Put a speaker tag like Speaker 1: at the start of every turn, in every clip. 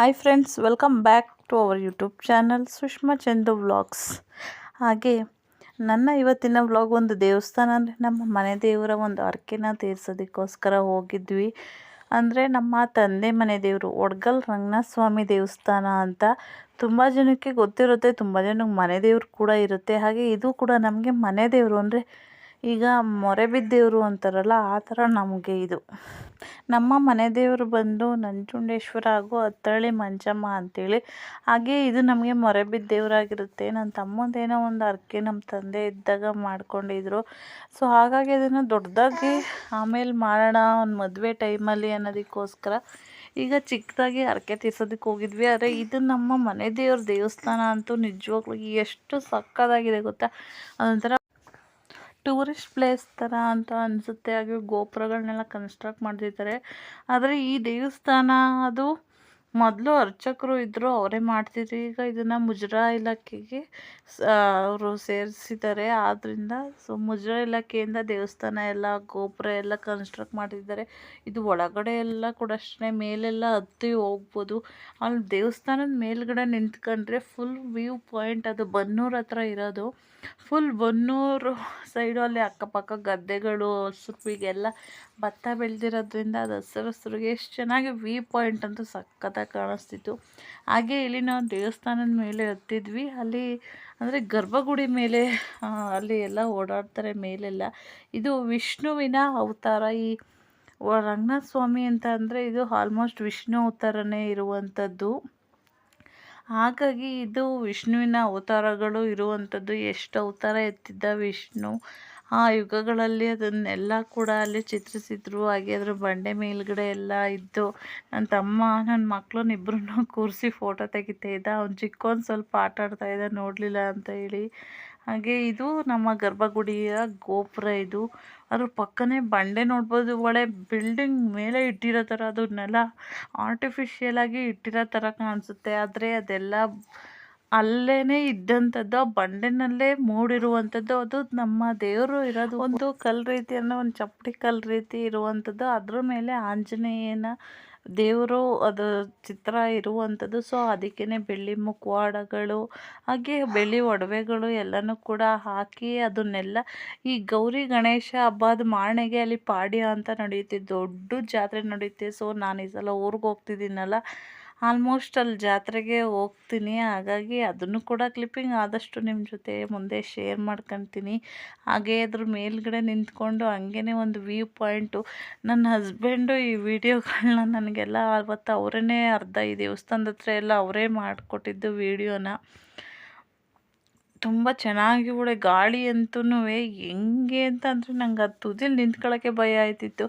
Speaker 1: Hi friends welcome back to our YouTube channel Sushma Chandu vlogs ಹಾಗೆ, ನನ್ನ ಇವತ್ತಿನ vlog ಒಂದು ದೇವಸ್ಥಾನ ಅಂದರೆ ನಮ್ಮ ಮನೆ ದೇವರ ಒಂದು ಅರ್ಕೆನ ತೀರ್ಸೋದಕ್ಕೋಸ್ಕರ ಹೋಗಿದ್ವಿ. ಅಂದರೆ ನಮ್ಮ ತಂದೆ ಮನೆ ದೇವರು ಒಡ್ಗಲ್ ರಂಗನಾಥ ಸ್ವಾಮಿ ದೇವಸ್ಥಾನ ಅಂತ ತುಂಬ ಜನಕ್ಕೆ ಗೊತ್ತಿರುತ್ತೆ, ತುಂಬ ಜನಕ್ಕೆ ಮನೆ ದೇವರು ಕೂಡ ಇರುತ್ತೆ. ಹಾಗೆ ಇದು ಕೂಡ ನಮಗೆ ಮನೆ ದೇವರು ಅಂದರೆ ಈಗ ಮೊರೆ ಬಿದ್ದೇವರು ಅಂತಾರಲ್ಲ, ಆ ಥರ ನಮಗೆ ಇದು. ನಮ್ಮ ಮನೆ ದೇವರು ಬಂದು ನಂಜುಂಡೇಶ್ವರ ಹಾಗೂ ಅತ್ತಳ್ಳಿ ಮಂಜಮ್ಮ ಅಂತೇಳಿ, ಹಾಗೆ ಇದು ನಮಗೆ ಮೊರೆ ಬಿದ್ದೇವರಾಗಿರುತ್ತೆ. ನನ್ನ ತಮ್ಮಂದೇನೋ ಒಂದು ಅರ್ಕೆ ನಮ್ಮ ತಂದೆ ಇದ್ದಾಗ ಮಾಡ್ಕೊಂಡಿದ್ರು. ಸೊ ಹಾಗಾಗಿ ಅದನ್ನು ದೊಡ್ಡದಾಗಿ ಆಮೇಲೆ ಮಾಡೋಣ ಒಂದು ಮದುವೆ ಟೈಮಲ್ಲಿ ಅನ್ನೋದಕ್ಕೋಸ್ಕರ ಈಗ ಚಿಕ್ಕದಾಗಿ ಹರಕೆ ತೀರ್ಸೋದಕ್ಕೆ ಹೋಗಿದ್ವಿ. ಆದರೆ ಇದು ನಮ್ಮ ಮನೆ ದೇವ್ರ ದೇವಸ್ಥಾನ ಅಂತೂ ನಿಜವಾಗ್ಲೂ ಎಷ್ಟು ಸಕ್ಕದಾಗಿದೆ ಗೊತ್ತಾ? ಅದೊಂಥರ ಟೂರಿಸ್ಟ್ ಪ್ಲೇಸ್ ಥರ ಅಂತ ಅನಿಸುತ್ತೆ. ಹಾಗೆ ಗೋಪುರಗಳನ್ನೆಲ್ಲ ಕನ್ಸ್ಟ್ರಕ್ಟ್ ಮಾಡ್ತಿದ್ದಾರೆ ಆದರೆ ಈ ದೇವಸ್ಥಾನ ಅದು ಮೊದಲು ಅರ್ಚಕರು ಇದ್ದರು ಅವರೇ ಮಾಡ್ತಿದ್ರು. ಈಗ ಇದನ್ನು ಮುಜರಾ ಇಲಾಖೆಗೆ ಅವರು ಸೇರಿಸಿದ್ದಾರೆ ಆದ್ದರಿಂದ ಸೊ ಮುಜರಾ ಇಲಾಖೆಯಿಂದ ದೇವಸ್ಥಾನ ಎಲ್ಲ, ಗೋಪುರ ಎಲ್ಲ ಕನ್ಸ್ಟ್ರಕ್ಟ್ ಮಾಡಿದ್ದಾರೆ ಇದು ಒಳಗಡೆ ಎಲ್ಲ ಕೂಡ ಅಷ್ಟೇ, ಮೇಲೆಲ್ಲ ಹತ್ತಿ ಹೋಗ್ಬೋದು. ಅಲ್ಲಿ ದೇವಸ್ಥಾನದ ಮೇಲ್ಗಡೆ ನಿಂತ್ಕೊಂಡ್ರೆ ಫುಲ್ ವ್ಯೂ ಪಾಯಿಂಟ್ ಅದು ಬನ್ನೂರು ಹತ್ರ ಇರೋದು. ಫುಲ್ ಬನ್ನೂರು ಸೈಡು ಅಲ್ಲಿ ಅಕ್ಕಪಕ್ಕ ಗದ್ದೆಗಳು ಹಸುವಿಗೆಲ್ಲ ಭತ್ತ ಬೆಳೆದಿರೋದ್ರಿಂದ ಅದು ಹಸಿರು ಹಸಿರಿಗೆ ಎಷ್ಟು ಚೆನ್ನಾಗಿ ವಿ ಪಾಯಿಂಟ್ ಅಂತೂ ಸಖತ್ತಾಗಿ ಕಾಣಿಸ್ತಿತ್ತು. ಹಾಗೆ ಇಲ್ಲಿ ನಾವು ದೇವಸ್ಥಾನದ ಮೇಲೆ ಹತ್ತಿದ್ವಿ. ಅಲ್ಲಿ ಅಂದರೆ ಗರ್ಭಗುಡಿ ಮೇಲೆ ಅಲ್ಲಿ ಎಲ್ಲ ಓಡಾಡ್ತಾರೆ ಮೇಲೆಲ್ಲ. ಇದು ವಿಷ್ಣುವಿನ ಅವತಾರ. ಈ ರಂಗನಾಥ ಸ್ವಾಮಿ ಅಂತ ಅಂದರೆ ಇದು ಆಲ್ಮೋಸ್ಟ್ ವಿಷ್ಣು ಅವತಾರನೇ ಇರುವಂಥದ್ದು. ಹಾಗಾಗಿ ಇದು ವಿಷ್ಣುವಿನ ಅವತಾರಗಳು ಇರುವಂಥದ್ದು ಎಷ್ಟು ಅವತಾರ ಎತ್ತಿದ್ದ ವಿಷ್ಣು. ಆ ಯುಗಗಳಲ್ಲಿ ಅದನ್ನೆಲ್ಲ ಕೂಡ ಅಲ್ಲಿ ಚಿತ್ರಿಸಿದ್ರು. ಹಾಗೆ ಅದ್ರ ಬಂಡೆ ಮೇಲ್ಗಡೆ ಎಲ್ಲ ಇದ್ದು ನನ್ನ ತಮ್ಮ ನನ್ನ ಮಕ್ಕಳನ್ನ ಇಬ್ಬರನ್ನೂ ಕೂರಿಸಿ ಫೋಟೋ ತೆಗಿತಾ ಇದ್ದ. ಅವ್ನು ಚಿಕ್ಕವನು ಸ್ವಲ್ಪ ಆಟ ಆಡ್ತಾ ಇದ್ದ, ನೋಡಲಿಲ್ಲ ಅಂತ ಹೇಳಿ. ಹಾಗೆ ಇದು ನಮ್ಮ ಗರ್ಭಗುಡಿಯ ಗೋಪುರ ಇದು. ಅದ್ರ ಪಕ್ಕನೇ ಬಂಡೆ ನೋಡ್ಬೋದು. ಒಳ್ಳೆ ಬಿಲ್ಡಿಂಗ್ ಮೇಲೆ ಇಟ್ಟಿರೋ ಥರ ಅದನ್ನೆಲ್ಲ ಆರ್ಟಿಫಿಷಿಯಲ್ ಆಗಿ ಇಟ್ಟಿರೋ ಥರ ಕಾಣಿಸುತ್ತೆ. ಆದರೆ ಅದೆಲ್ಲ ಅಲ್ಲೇ ಇದ್ದಂಥದ್ದು, ಆ ಬಂಡೆನಲ್ಲೇ ಮೂಡಿರುವಂಥದ್ದು, ಅದು ನಮ್ಮ ದೇವರು ಇರೋದು. ಒಂದು ಕಲ್ಲು ರೀತಿ ಅನ್ನೋ ಒಂದು ಚಪ್ಪಡಿ ಕಲ್ಲು ರೀತಿ ಇರುವಂಥದ್ದು. ಅದ್ರ ಮೇಲೆ ಆಂಜನೇಯನ ದೇವರು ಅದು ಚಿತ್ರ ಇರುವಂಥದ್ದು. ಸೊ ಅದಕ್ಕೇ ಬೆಳ್ಳಿ ಮುಖವಾಡಗಳು, ಹಾಗೆ ಬೆಳ್ಳಿ ಒಡವೆಗಳು ಎಲ್ಲನೂ ಕೂಡ ಹಾಕಿ ಅದನ್ನೆಲ್ಲ ಈ ಗೌರಿ ಗಣೇಶ ಹಬ್ಬದ ಮಾರಣೆಗೆ ಅಲ್ಲಿ ಪಾಡ್ಯ ಅಂತ ನಡೆಯುತ್ತೆ. ದೊಡ್ಡ ಜಾತ್ರೆ ನಡೆಯುತ್ತೆ. ಸೊ ನಾನು ಈ ಸಲ ಊರಿಗೆ ಹೋಗ್ತಿದ್ದೀನಲ್ಲ. ಆಲ್ಮೋಸ್ಟ್ ಅಲ್ಲಿ ಜಾತ್ರೆಗೆ ಹೋಗ್ತೀನಿ. ಹಾಗಾಗಿ ಅದನ್ನು ಕೂಡ ಕ್ಲಿಪ್ಪಿಂಗ್ ಆದಷ್ಟು ನಿಮ್ಮ ಜೊತೆ ಮುಂದೆ ಶೇರ್ ಮಾಡ್ಕೊತೀನಿ. ಹಾಗೆ ಅದ್ರ ಮೇಲ್ಗಡೆ ನಿಂತ್ಕೊಂಡು ಹಂಗೇ ಒಂದು ವ್ಯೂ ಪಾಯಿಂಟು ನನ್ನ ಹಸ್ಬೆಂಡು ಈ ವಿಡಿಯೋಗಳನ್ನ ನನಗೆಲ್ಲ ಅವತ್ತು ಅವರೇ ಅರ್ಧ ಈ ದೇವಸ್ಥಾನದ ಹತ್ರ ಎಲ್ಲ ಅವರೇ ಮಾಡಿಕೊಟ್ಟಿದ್ದು ವೀಡಿಯೋನ ತುಂಬ ಚೆನ್ನಾಗಿ ಕೂಡ ಗಾಳಿ ಅಂತೂ ಹೆಂಗೆ ಅಂತ ಅಂದರೆ ನಂಗೆ ಅದು ತುದಿಲಿ ನಿಂತ್ಕೊಳ್ಳೋಕ್ಕೆ ಭಯ ಆಯ್ತಿತ್ತು.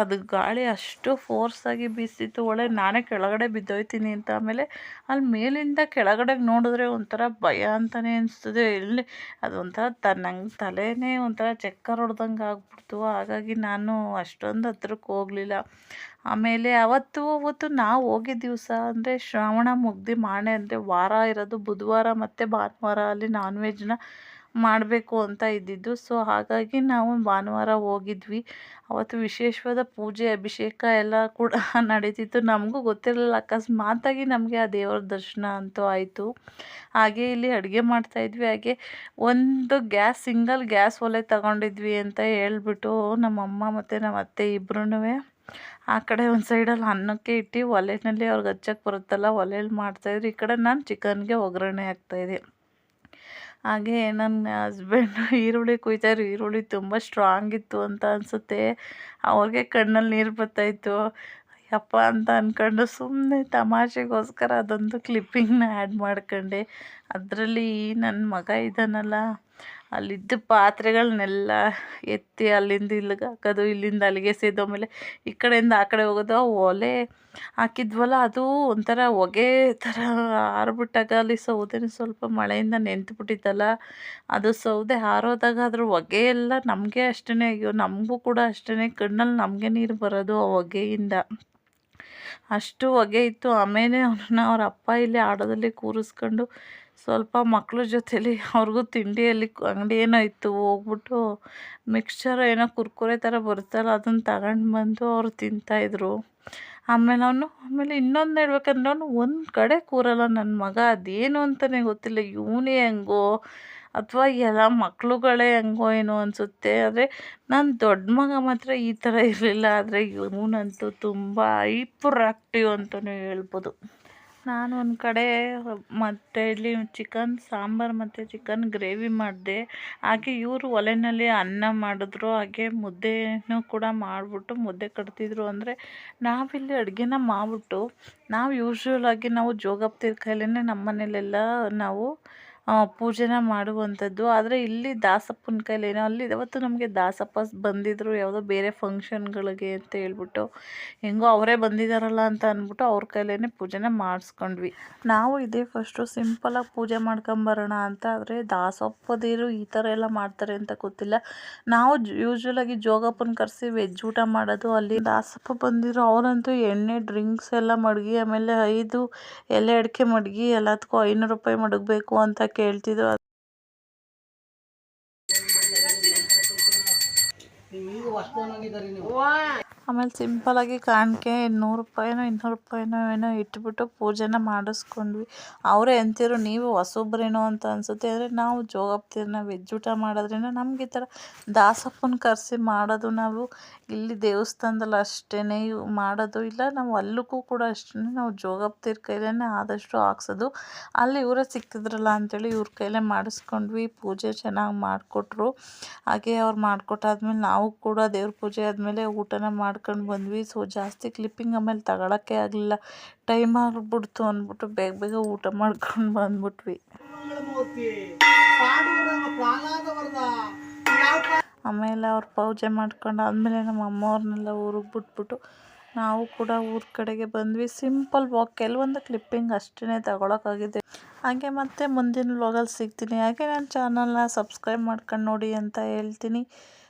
Speaker 1: ಅದು ಗಾಳಿ ಅಷ್ಟು ಫೋರ್ಸಾಗಿ ಬೀಸಿತ್ತು ಒಳ್ಳೆ ನಾನೇ ಕೆಳಗಡೆ ಬಿದ್ದೋಯ್ತೀನಿ ಅಂತ ಆಮೇಲೆ ಅಲ್ಲಿ ಮೇಲಿಂದ ಕೆಳಗಡೆ ನೋಡಿದ್ರೆ ಒಂಥರ ಭಯ ಅಂತಲೇ ಅನಿಸ್ತದೆ. ಎಲ್ಲಿ ಅದೊಂಥರ ತ ನಂಗೆ ತಲೆನೇ ಒಂಥರ ಚಕ್ಕರ್ ಹೊಡೆದಂಗೆ ಆಗ್ಬಿಡ್ತು. ಹಾಗಾಗಿ ನಾನು ಅಷ್ಟೊಂದು ಹತ್ರಕ್ಕೆ ಹೋಗಲಿಲ್ಲ. ಆಮೇಲೆ ಅವತ್ತು ಅವತ್ತು ನಾವು ಹೋಗಿದ್ದ ದಿವಸ ಅಂದರೆ ಶ್ರಾವಣ, ಮುಗ್ದು, ಮಾಣೆ ಅಂದರೆ ವಾರ ಇರೋದು ಬುಧವಾರ ಮತ್ತು ಭಾನುವಾರ ಅಲ್ಲಿ ನಾನ್ ವೆಜ್ನ ಮಾಡಬೇಕು ಅಂತ ಇದ್ದಿದ್ದು. ಸೊ ಹಾಗಾಗಿ ನಾವು ಭಾನುವಾರ ಹೋಗಿದ್ವಿ. ಅವತ್ತು ವಿಶೇಷವಾದ ಪೂಜೆ, ಅಭಿಷೇಕ ಎಲ್ಲ ಕೂಡ ನಡೀತಿತ್ತು. ನಮಗೂ ಗೊತ್ತಿರಲಿಲ್ಲ. ಅಕಸ್ಮಾತಾಗಿ ನಮಗೆ ಆ ದೇವರ ದರ್ಶನ ಅಂತೂ ಆಯಿತು. ಹಾಗೆ ಇಲ್ಲಿ ಅಡುಗೆ ಮಾಡ್ತಾಯಿದ್ವಿ ಹಾಗೆ ಒಂದು ಗ್ಯಾಸ್, ಸಿಂಗಲ್ ಗ್ಯಾಸ್ ಒಲೆ ತಗೊಂಡಿದ್ವಿ ಅಂತ ಹೇಳ್ಬಿಟ್ಟು ನಮ್ಮಮ್ಮ ಮತ್ತು ನಮ್ಮ ಅತ್ತೆ ಇಬ್ಬರೂ ಆ ಕಡೆ ಒಂದು ಸೈಡಲ್ಲಿ ಅನ್ನಕ್ಕೆ ಇಟ್ಟು ಒಲೆಯಲ್ಲಿ ಅವ್ರಿಗೆ ಹಚ್ಚಕ್ಕೆ ಬರುತ್ತಲ್ಲ ಒಲೆಯಲ್ಲಿ ಮಾಡ್ತಾಯಿದ್ರು ಈ ಕಡೆ ನಾನು ಚಿಕನ್ಗೆ ಒಗ್ಗರಣೆ ಹಾಕ್ತಾಯಿದ್ದೆ ಹಾಗೆ ನನ್ನ ಹಸ್ಬೆಂಡ್ ಈರುಳ್ಳಿ ಕುಯ್ತಾಯಿದ್ರು ಈರುಳ್ಳಿ ತುಂಬ ಸ್ಟ್ರಾಂಗ್ ಇತ್ತು ಅಂತ ಅನಿಸುತ್ತೆ. ಅವ್ರಿಗೆ ಕಣ್ಣಲ್ಲಿ ನೀರು ಬರ್ತಾಯಿತ್ತು ಯಪ್ಪ ಅಂತ ಅಂದ್ಕೊಂಡು ಸುಮ್ಮನೆ ತಮಾಷೆಗೋಸ್ಕರ ಅದೊಂದು ಕ್ಲಿಪ್ಪಿಂಗ್ನ ಆ್ಯಡ್ ಮಾಡ್ಕೊಂಡೆ. ಅದರಲ್ಲಿ ನನ್ನ ಮಗ ಇದ್ದಾನಲ್ಲ ಅಲ್ಲಿದ್ದ ಪಾತ್ರೆಗಳನ್ನೆಲ್ಲ ಎತ್ತಿ ಅಲ್ಲಿಂದ ಇಲ್ಲಿಗೆ ಹಾಕೋದು, ಇಲ್ಲಿಂದ ಅಲ್ಲಿಗೆ ಸೇದೋ ಆಮೇಲೆ ಈ ಕಡೆಯಿಂದ ಆ ಕಡೆ ಹೋಗೋದು, ಆ ಒಲೆ ಹಾಕಿದ್ವಲ್ಲ, ಅದು ಒಂಥರ ಹೊಗೆ ಥರ ಆರ್ಬಿಟ್ಟಾಗ ಅಲ್ಲಿ ಸೌದೆನೂ ಸ್ವಲ್ಪ ಮಳೆಯಿಂದ ನೆಂತ್ಬಿಟ್ಟಿತ್ತಲ್ಲ ಅದು ಸೌದೆ ಹಾರೋದಾಗ ಅದ್ರ ಹೊಗೆ ಎಲ್ಲ ನಮಗೆ ಅಷ್ಟೇ ಆಗ್ಯೋ ನಮಗೂ ಕೂಡ ಅಷ್ಟೇ ಕಣ್ಣಲ್ಲಿ ನಮಗೆ ನೀರು ಬರೋದು ಆ ಹೊಗೆಯಿಂದ. ಅಷ್ಟು ಹೊಗೆ ಇತ್ತು, ಆಮೇಲೆ ಅವ್ರನ್ನ ಅವ್ರ ಅಪ್ಪ ಇಲ್ಲಿ ಆಡೋದಲ್ಲಿ ಕೂರಿಸ್ಕೊಂಡು ಸ್ವಲ್ಪ ಮಕ್ಳ ಜೊತೇಲಿ ಅವ್ರಿಗೂ ತಿಂಡಿಯಲ್ಲಿ ಅಂಗಡಿ ಏನೋ ಇತ್ತು, ಹೋಗ್ಬಿಟ್ಟು ಮಿಕ್ಸ್ಚರ್ ಏನೋ ಕುರ್ಕುರೆ ಥರ ಬರುತ್ತಲ್ಲ ಅದನ್ನು ತಗೊಂಡು ಬಂದು ಅವರು ತಿಂತಾಯಿದ್ರು ಆಮೇಲೆ ಅವನು ಆಮೇಲೆ ಇನ್ನೊಂದು ಹೇಳ್ಬೇಕಂದ್ರೆ ಅವನು ಒಂದು ಕಡೆ ಕೂರಲ್ಲ ನನ್ನ ಮಗ ಅದೇನು ಅಂತಲೇ ಗೊತ್ತಿಲ್ಲ. ಇವನೇ ಹೆಂಗೋ ಅಥವಾ ಎಲ್ಲ ಮಕ್ಳುಗಳೇ ಹೆಂಗೋ ಏನೋ ಅನಿಸುತ್ತೆ. ಆದರೆ ನನ್ನ ದೊಡ್ಡ ಮಗ ಮಾತ್ರ ಈ ಥರ ಇರಲಿಲ್ಲ. ಆದರೆ ಇವನಂತೂ ತುಂಬ ಹೈಪರ್ ಆ್ಯಕ್ಟಿವ್ ಅಂತಲೇ ಹೇಳ್ಬೋದು. ನಾನು ಒಂದು ಕಡೆ ಮತ್ತು ಇಲ್ಲಿ ಚಿಕನ್ ಸಾಂಬಾರು ಮತ್ತು ಚಿಕನ್ ಗ್ರೇವಿ ಮಾಡಿದೆ. ಹಾಗೆ ಇವರು ಒಲೆಯಲ್ಲಿ ಅನ್ನ ಮಾಡಿದ್ರು, ಹಾಗೆ ಮುದ್ದೆನೂ ಕೂಡ ಮಾಡಿಬಿಟ್ಟು ಮುದ್ದೆ ಕಟ್ತಿದ್ರು. ಅಂದರೆ ನಾವಿಲ್ಲಿ ಅಡುಗೆನ ಮಾಡಿಬಿಟ್ಟು ನಾವು ಯೂಶ್ವಲಾಗಿ ನಾವು ಜೋಗಪ್ತಿರ ಕೈಲೇ ನಮ್ಮ ಮನೇಲೆಲ್ಲ ನಾವು ಪೂಜೆನ ಮಾಡುವಂಥದ್ದು. ಆದರೆ ಇಲ್ಲಿ ದಾಸಪ್ಪನ ಕೈಲೇನೋ ಅಲ್ಲಿ ಇವತ್ತು ನಮಗೆ ದಾಸಪ್ಪ ಬಂದಿದ್ದರು ಯಾವುದೋ ಬೇರೆ ಫಂಕ್ಷನ್ಗಳಿಗೆ ಅಂತ ಹೇಳ್ಬಿಟ್ಟು, ಹೆಂಗೋ ಅವರೇ ಬಂದಿದ್ದಾರಲ್ಲ ಅಂತ ಅಂದ್ಬಿಟ್ಟು ಅವ್ರ ಕೈಲೇ ಪೂಜೆನ ಮಾಡಿಸ್ಕೊಂಡ್ವಿ. ನಾವು ಇದೇ ಫಸ್ಟು ಸಿಂಪಲಾಗಿ ಪೂಜೆ ಮಾಡ್ಕೊಂಬರೋಣ ಅಂತ, ಆದರೆ ದಾಸಪ್ಪದಿರು ಈ ಥರ ಎಲ್ಲ ಮಾಡ್ತಾರೆ ಅಂತ ಗೊತ್ತಿಲ್ಲ. ನಾವು ಯೂಶ್ವಲಾಗಿ ಜೋಗಪ್ಪನ ಕರೆಸಿ ವೆಜ್ ಊಟ ಮಾಡೋದು, ಅಲ್ಲಿ ದಾಸಪ್ಪ ಬಂದಿರೋ ಅವರಂತೂ ಎಣ್ಣೆ ಡ್ರಿಂಕ್ಸ್ ಎಲ್ಲ ಮಡಗಿ, ಆಮೇಲೆ ಐದು ಎಲೆ ಅಡಿಕೆ ಮಡಗಿ, ಎಲ್ಲದಕ್ಕೂ ಐನೂರು ರೂಪಾಯಿ ಮಡಗಬೇಕು ಅಂತ ಕೇಳ್ತಿದ್ರು ಆಮೇಲೆ ಸಿಂಪಲಾಗಿ ಕಾಣಿಕೆ ನೂರು ರೂಪಾಯಿನೋ, ಇನ್ನೂರು ರೂಪಾಯಿನೋ ಏನೋ ಇಟ್ಬಿಟ್ಟು ಪೂಜೆನ ಮಾಡಿಸ್ಕೊಂಡ್ವಿ. ಅವರೇ ಅಂತಿರು ನೀವು ಹೊಸೊಬ್ರೇನೋ ಅಂತ ಅನಿಸುತ್ತೆ. ಆದರೆ ನಾವು ಜೋಗಪ್ತಿರನ್ನ ವೆಜ್ ಊಟ ಮಾಡೋದ್ರಿಂದ ನಮ್ಗೆ ಈ ಥರ ದಾಸಪ್ಪನ ಕರೆಸಿ ಮಾಡೋದು ನಾವು ಇಲ್ಲಿ ದೇವಸ್ಥಾನದಲ್ಲಿ ಅಷ್ಟೇ ಮಾಡೋದು ಇಲ್ಲ. ನಾವು ಅಲ್ಲಿಗೂ ಕೂಡ ಅಷ್ಟೇ ನಾವು ಜೋಗಪ್ತಿರ ಕೈಲೇ ಆದಷ್ಟು ಹಾಕ್ಸೋದು. ಅಲ್ಲಿ ಇವರೇ ಸಿಕ್ಕಿದ್ರಲ್ಲ ಅಂಥೇಳಿ ಇವ್ರ ಕೈಲೇ ಮಾಡಿಸ್ಕೊಂಡ್ವಿ. ಪೂಜೆ ಚೆನ್ನಾಗಿ ಮಾಡಿಕೊಟ್ರು. ಹಾಗೆ ಅವ್ರು ಮಾಡಿಕೊಟ್ಟಾದ್ಮೇಲೆ ನಾವು ಕೂಡ ದೇವ್ರ ಪೂಜೆ ಆದಮೇಲೆ ಊಟನ ಮಾಡ್ಕೊಂಡು ಬಂದ್ವಿ. ಸೊ ಜಾಸ್ತಿ ಕ್ಲಿಪ್ಪಿಂಗ್ ಆಮೇಲೆ ತಗೊಳಕ್ಕೆ ಆಗಲಿಲ್ಲ. ಟೈಮ್ ಆಗಿಬಿಡ್ತು ಅಂದ್ಬಿಟ್ಟು ಬೇಗ ಬೇಗ ಊಟ ಮಾಡ್ಕೊಂಡು ಬಂದ್ಬಿಟ್ವಿ. ಆಮೇಲೆ ಅವ್ರು ಪೂಜೆ ಮಾಡ್ಕೊಂಡು ಆದಮೇಲೆ ನಮ್ಮ ಅಮ್ಮವ್ರನ್ನೆಲ್ಲ ಊರಿಗೆ ಬಿಟ್ಬಿಟ್ಟು ನಾವು ಕೂಡ ಊರ ಕಡೆಗೆ ಬಂದ್ವಿ. ಸಿಂಪಲ್ ವಾಕ್ ಕೆಲವೊಂದು ಕ್ಲಿಪ್ಪಿಂಗ್ ಅಷ್ಟೇ ತಗೊಳಕ್ಕಾಗಿದೆ ಹಾಗೆ ಮತ್ತೆ ಮುಂದಿನ ವ್ಲಾಗಲ್ಲಿ ಸಿಗ್ತೀನಿ. ಹಾಗೆ ನನ್ನ ಚಾನಲ್ನ ಸಬ್ಸ್ಕ್ರೈಬ್ ಮಾಡ್ಕೊಂಡು ನೋಡಿ ಅಂತ ಹೇಳ್ತೀನಿ.